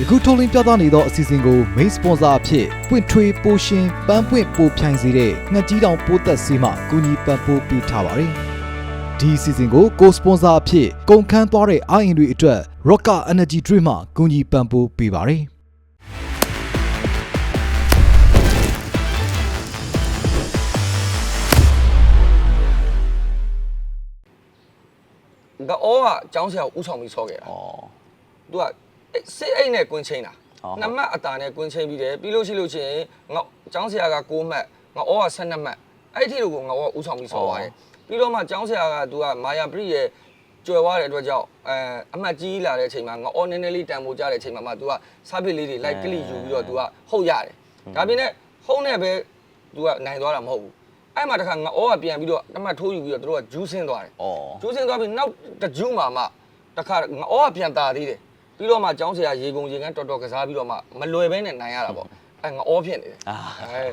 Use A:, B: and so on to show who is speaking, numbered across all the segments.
A: ယခုထုတ်လင်းပြသနေသောအစီအစဉ်ကို main sponsor အဖြစ်ပွင့်ထွေးပိုရှင်ပန်းပွင့်ပိုဖြိုင်စေတဲ့ငှက်ကြီးတောင်ပိုးသက်ဆေးမှကူညီပံ့ပိုးပေးထားပါတယ်။ဒီအစီအစဉ်ကိုကိုစပွန်ဆာအဖြစ်ကုန်ခန်းသွားတဲ့အာရင်တွေအတွက် Rocker Energy Drink မှကူညီပံ့ပိုးပေးပါတယ်။
B: ငါအောကအကြောင်းဆရာကိုဥဆောင်ပြီးဆော့ခဲ့တာ
C: ဩ
B: သူက အဲ့စစ်အိတ်နဲ့ကွင်းချင်းတာ
C: ဟုတ်
B: နှစ်မှတ်အတာနဲ့ကွင်းချင်းပြီးတယ်ပြီးလို့ရှိလို့ရှိရင်ငါအကြောင်းဆရာက6မှတ်ငါအောက12မှတ်အဲ့ဒီလိုကိုငါအောကဥဆောင်ပြီးဆော့သွားတယ်ပြီးတော့မှအကြောင်းဆရာကသူကမာယာပရိရဲ့ကျွယ်သွားတဲ့အတွက်ကြောင့်အဲအမှတ်ကြီးလာတဲ့အချိန်မှာငါအောနည်းနည်းလေးတန်ဖိုးကြတဲ့အချိန်မှာမှ तू ကစားပစ်လေးတွေလိုက်ကလိယူပြီးတော့ तू ကဟုတ်ရတယ်ဒါပြင်နဲ့ဟုတ်နဲ့ပဲ तू ကနိုင်သွားတာမဟုတ်ဘူးအဲ့မှာတခါငါအောကပြန်ပြီးတော့အမှတ်ထိုးယူပြီးတော့သူတို့ကဂျူးဆင်းသွားတယ်
C: ဩ
B: ကျိုးစင်းသွားပြီးနောက်တစ်ဂျူးမှာမှတစ်ခါငအောကပြန်တာသေးတယ် ပြီးတော့မှကျောင်းဆရာရေကုန်ရေကန်းတော်တော်ကစားပြီးတော့မှမလွယ်ဘဲနဲ့နိုင်ရတာပေါ့အဲငအောဖြစ်နေတယ်
C: အာ
B: အဲ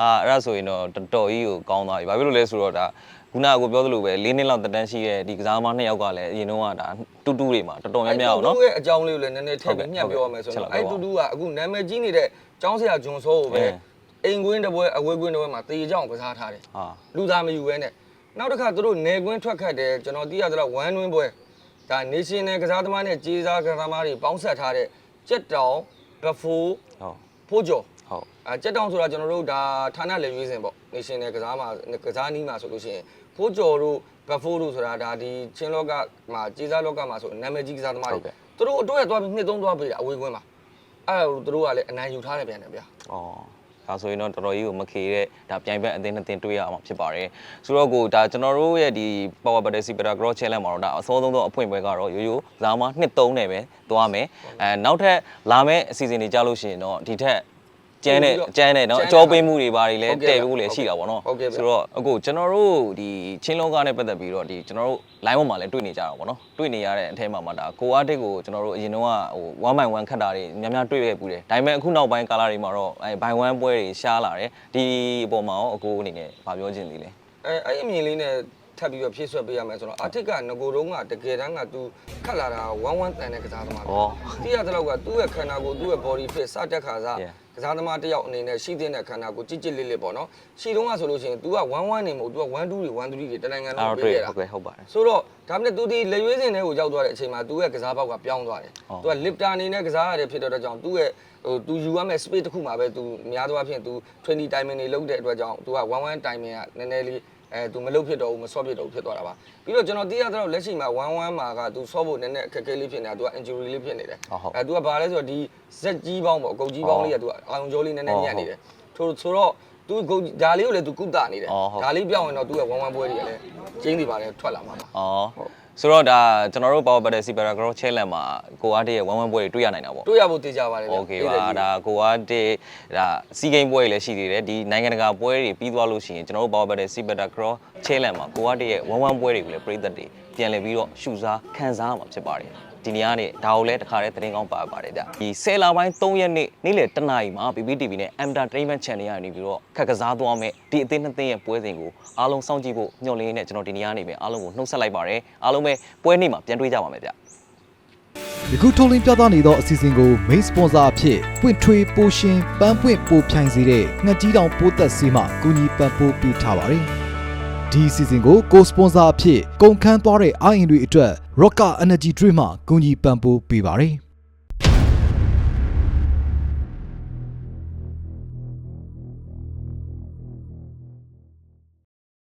C: အာအဲ့ဒါဆိုရင်တော့တော်တော်ကြီးကိုကောင်းသွားပြီဘာဖြစ်လို့လဲဆိုတော့ဒါခုနကကိုပြောသလိုပဲ၄နှစ်လောက်တက်တန်းရှိတဲ့ဒီကစားသမားနှစ်ယောက်ကလည်းအရင်တော့ကဒါတူတူတွေမှာတော်တော်များများအောင်နော်
B: တူရဲ့အကြောင်းလေးကိုလည်းနည်းနည်းထည့်ပြီးညှပ်ပြောရမယ်ဆိုတော့အဲတူတူကအခုနာမည်ကြီးနေတဲ့ကျောင်းဆရာဂျွန်ဆိုးကိုပဲအိမ်ကွင်းတစ်ပွဲအဝေးကွင်းတစ်ပွဲမှာတေးကြောင်ကစားထားတယ်
C: ဟာ
B: လူသားမယူပဲနဲ့နောက်တစ်ခါသူတို့နေကွင်းထွက်ခတ်တယ်ကျွန်တော်သိရသလောက်ဝမ်းတွင်းပွဲ ဒါ national ကစားသမားနဲ့ကြေးစားကစားသမားတွေပေါင်းဆက်ထားတဲ့ကြက်တောင်ဘဖိုး
C: ဟုတ်
B: ဖိုးကျော်
C: ဟုတ်
B: အဲကြက်တောင်ဆိုတာကျွန်တော်တို့ဒါဌာနလေရွေးစင်ပေါ့ national ကစားမှာကစားနီးမှာဆိုလို့ရှိရင်ဖိုးကျော်တို့ဘဖိုးတို့ဆိုတာဒါဒီချင်းလောကမှာကြေးစားလောကမှာဆိုနာမည်ကြီးကစားသမားတွေသူတို့အတွက်သွားပြီးနှစ်သုံးသွားပေးတာအဝေးကွင်းမှာအဲ့ဒါသူတို့ကလည်းအနိုင်ယူထားတယ်ပြန်တယ်ဗျာ
C: ဩ ဒါဆိုရင်တော့တော်တော်ကြီးကိုမခေတဲ့ဒါပြိုင်ဘက်အသင်းနှစ်သင်းတွေ့ရအောင်ဖြစ်ပါတယ်ဆိုတော့ကိုဒါကျွန်တော်တို့ရဲ့ဒီ Power Battle Super Cross Challenge မှာတော့ဒါအစောဆုံးသောအဖွင့်ပွဲကတော့ရိုးရိုးဇာမနှစ်3နဲ့ပဲသွားမယ်အဲနောက်ထပ်လာမယ့်အစီအစဉ်တွေကြားလို့ရှိရင်တော့ဒီထက် ကျန်းတဲ့ကျန်းတဲ့เนาะအကြောပေးမှုတွေဘာတွေလည်းတည်ဖို့လည်းရှိတာပေါ့နော်
B: ဟုတ်ကဲ့ဗျ
C: ဆိုတော့အခုကျွန်တော်တို့ဒီချင်းလောကနဲ့ပတ်သက်ပြီးတော့ဒီကျွန်တော်တို့ line ပေါ်မှာလည်းတွေ့နေကြတာပေါ့နော်တွေ့နေရတဲ့အထဲမှာမှဒါကိုအားတစ်ကိုကျွန်တော်တို့အရင်တော့ဟို1 by 1ခတ်တာတွေများများတွေ့ခဲ့ပူတယ်ဒါပေမဲ့အခုနောက်ပိုင်းကာလတွေမှာတော့အဲ by 1ပွဲတွေရှားလာတယ်ဒီအပေါ်မှာရောအကိုအနေနဲ့ဗာပြောချင်သေးလဲ
B: အဲအဲ့အမြင်လေးနဲ့ထ ပ်ပြီးတော့ဖြည့်ဆွက်ပေးရမယ်ဆိုတော့အထက်ကငကိုတုံးကတကယ်တမ်းက तू ခတ်လာတာဝမ်းဝမ်းတန်တဲ့ကစားသမားပဲ
C: ဩ
B: တိရတဲ့လောက်ကသူ့ရဲ့ခန္ဓာကိုယ်သူ့ရဲ့ body fit စတက်ခါစား
C: Yeah.
B: ကစားသမားတစ်ယောက်အနေနဲ့ရှိတဲ့ခန္ဓာကိုယ်ကြစ်ကြစ်လေးလေးပေါ့နော်ရှိတုံးကဆိုလို့ရှိရင် तू ကဝမ်းဝမ်းနေမို့ तू က1 2တွေ1 3တွေတနိုင်ငံ
C: အဲ့
B: လုံး
C: တော့
B: ပေး
C: တွေ့
B: ရတာ
C: ဟုတ်ကဲ့ဟုတ်ပါတယ်
B: ဆိုတော့ဒါမှမဟုတ် तू ဒီလက်ရွေးစင်တွေကိုရောက်သွားတဲ့အချိန်မှာ तू ရဲ့ကစားပေါက်ကပြောင်းသွားတယ်
C: ဟုတ်
B: तू က lifter အနေနဲ့ကစားရတယ်ဖြစ်တော့တဲ့ကြောင့် तू ရဲ့ဟို तू ယူရမယ့် space တစ်ခုမှာပဲ तू များသောအားဖြင့် तू 20 timing တွေလုပ်တဲ့အတွက်ကြောင့် तू က1 1 timing ကနည်းနည်းလေး အဲသူမလုပ်ဖြစ်တော့ဘူးမဆော့ဖြစ်တော့ဘူးဖြစ်သွားတာပါပြီးတော့ကျွန်တော်သိရတော့လက်ရှိမှာ11မှာကသူဆော့ဖို့နည်းနည်းအခက်အခဲလေးဖြစ်နေတာသူက injury လေးဖြစ်နေတယ်အဲသူကဘာလဲဆိုတော့ဒီဇက်ကြီးပေါင်းပေါ့အကုတ်ကြီးပေါင်းလေးကသူကအာယုံကြောလေးနည်းနည်းညံ့နေတယ်ထို့ဆိုတော့သူကုတ်ဒါလေးကိုလည်းသူကုသနေတယ်ဒါလေးပြောင်းရင်တော့သူက11ပွဲတွေကလည်းကျင်းနေပါတယ်ထွက်လာမှာပါ
C: အော်ဟုတ် ဆိုတော့ဒါကျွန်တော်တို့ Power Battle Sibera Grow Challenge မှာကိုအားတရဲ့ဝမ်ဝမ်ပွဲတွေတွေ့ရနိုင်တာပေါ့
B: တွေ့ရဖို့တေချာပါတယ်ဗျ
C: Okay ပါဒါကိုအားတဒါစီဂိမ်းပွဲတွေလည်းရှိသေးတယ်ဒီနိုင်ငံတကာပွဲတွေပြီးသွားလို့ရှိရင်ကျွန်တော်တို့ Power Battle Sibera Grow Challenge မှာကိုအားတရဲ့ဝမ်ဝမ်ပွဲတွေကိုလည်းပြည်သက်တွေပြန်လည်ပြီးတော့ရှုစားခံစားရမှာဖြစ်ပါတယ် ဒီနေ့ကနေဒါကိုလည်းတခါတည်းသတင်းကောင်းပါပါတယ်ဗျဒီ10လပိုင်း3ရက်နေ့နေ့လယ်တနာရီမှာ PPTV နဲ့ Entertainment Channel ရနေပြီးတော့ခက်ကစားသွားမယ်ဒီအသင်းနှစ်သင်းရဲ့ပွဲစဉ်ကိုအားလုံးစောင့်ကြည့်ဖို့ညွှန်လင်းနဲ့ကျွန်တော်ဒီနေ့ကနေပဲအားလုံးကိုနှုတ်ဆက်လိုက်ပါတယ်အားလုံးပဲပွဲနေ့မှာပြန်တွေ့ကြပါမယ်ဗျ
A: ယခုထုတ်လင်းပြသနေသောအစီအစဉ်ကို main sponsor အဖြစ်ပွင့်ထွေးပိုရှင်ပန်းပွင့်ပိုဖြိုင်စေတဲ့ငှက်ကြီးတောင်ပိုးသက်ဆေးမှကူညီပံ့ပိုးပေးထားပါတယ်။ ဒီအစီအစဉ်ကိုကို sponsor အဖြစ်ကုန်ခန်းသွားတဲ့အာရင်တွေအတွက် Rocker Energy Drink မှကူညီပံ့ပိုးပေးပါတယ်။